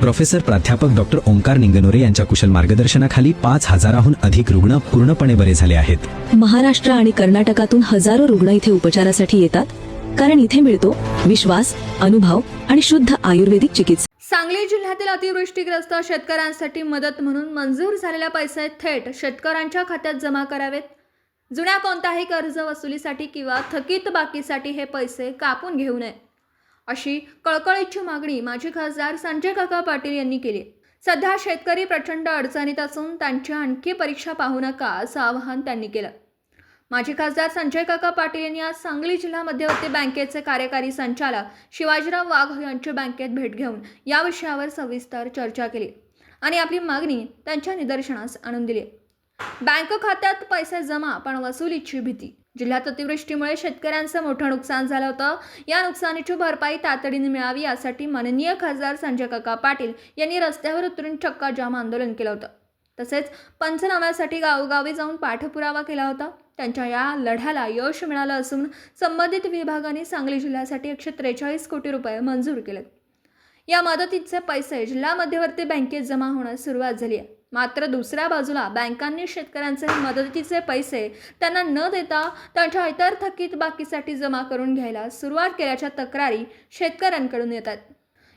Professor प्राध्यापक doctor Omkar Ningnore यांच्या कुशल मार्गदर्शनाखाली पाच हजाराहून अधिक रुग्ण पूर्णपणे बरे झाले आहेत. महाराष्ट्र आणि कर्नाटकातून हजारो रुग्ण इथे उपचारासाठी येतात. कारण इथे मिळतो विश्वास अनुभव आणि शुद्ध आयुर्वेदिक चिकित्सा. सांगली जिल्ह्यातील अतिवृष्टीग्रस्त शेतकऱ्यांसाठी मदत म्हणून मंजूर झालेल्या पैसे थेट शेतकऱ्यांच्या खात्यात जमा करावेत. जुन्या कोणत्याही कर्ज वसुलीसाठी किंवा थकीत बाकीसाठी हे पैसे कापून घेऊ नये. अशी कळकळीची मागणी माजी खासदार संजय काका पाटील यांनी केली. सध्या शेतकरी प्रचंड अडचणीत असून त्यांची आणखी परीक्षा पाहू नका असं आवाहन त्यांनी केलं. माजी खासदार संजय काका पाटील यांनी आज सांगली जिल्हा मध्यवर्ती बँकेचे कार्यकारी संचालक शिवाजीराव वाघ यांची बँकेत भेट घेऊन या विषयावर सविस्तर चर्चा केली आणि आपली मागणी त्यांच्या निदर्शनास आणून दिली. बँक खात्यात पैसे जमा पण वसुलीची भीती जिल्ह्यात अतिवृष्टीमुळे शेतकऱ्यांचं मोठं नुकसान झालं होतं. या नुकसानीची भरपाई तातडीने मिळावी यासाठी माननीय खासदार संजय काका पाटील यांनी रस्त्यावर उतरून चक्का जाम आंदोलन केलं होतं. तसेच पंचनाम्यासाठी गावोगावी जाऊन पाठपुरावा केला होता. त्यांच्या या लढ्याला यश मिळालं असून संबंधित विभागाने सांगली जिल्ह्यासाठी एकशे त्रेचाळीस कोटी रुपये मंजूर केलेत. या मदतीचे पैसे जिल्हा मध्यवर्ती बँकेत जमा होण्यास सुरुवात झाली आहे. मात्र दुसऱ्या बाजूला बँकांनी शेतकऱ्यांचे मदतीचे पैसे त्यांना न देता त्यांच्या इतर थकीत बाकीसाठी जमा करून घ्यायला सुरुवात केल्याच्या तक्रारी शेतकऱ्यांकडून येतात.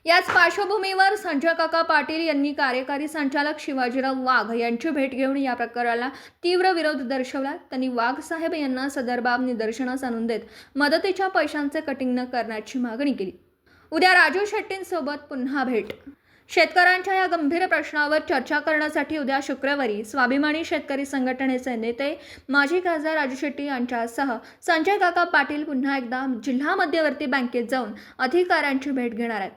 याच पार्श्वभूमीवर संजय काका पाटील यांनी कार्यकारी संचालक शिवाजीराव वाघ यांची भेट घेऊन या प्रकाराला तीव्र विरोध दर्शवला. त्यांनी वाघ साहेब यांना सदर बाब निदर्शनास आणून देत मदतीच्या पैशांचे कटिंग न करण्याची मागणी केली. उद्या राजू शेट्टींसोबत पुन्हा भेट. शेतकऱ्यांच्या या गंभीर प्रश्नावर चर्चा करण्यासाठी उद्या शुक्रवारी स्वाभिमानी शेतकरी संघटनेचे नेते माजी खासदार राजू शेट्टी यांच्यासह संजय काका पाटील पुन्हा एकदा जिल्हा मध्यवर्ती बँकेत जाऊन अधिकाऱ्यांची भेट घेणार आहेत.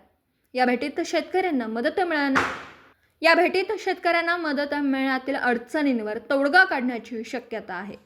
या भेटीत शेतकऱ्यांना मदत मिळणार. या भेटीत शेतकऱ्यांना मदत मिळण्यातील अडचणींवर तोडगा काढण्याची शक्यता आहे.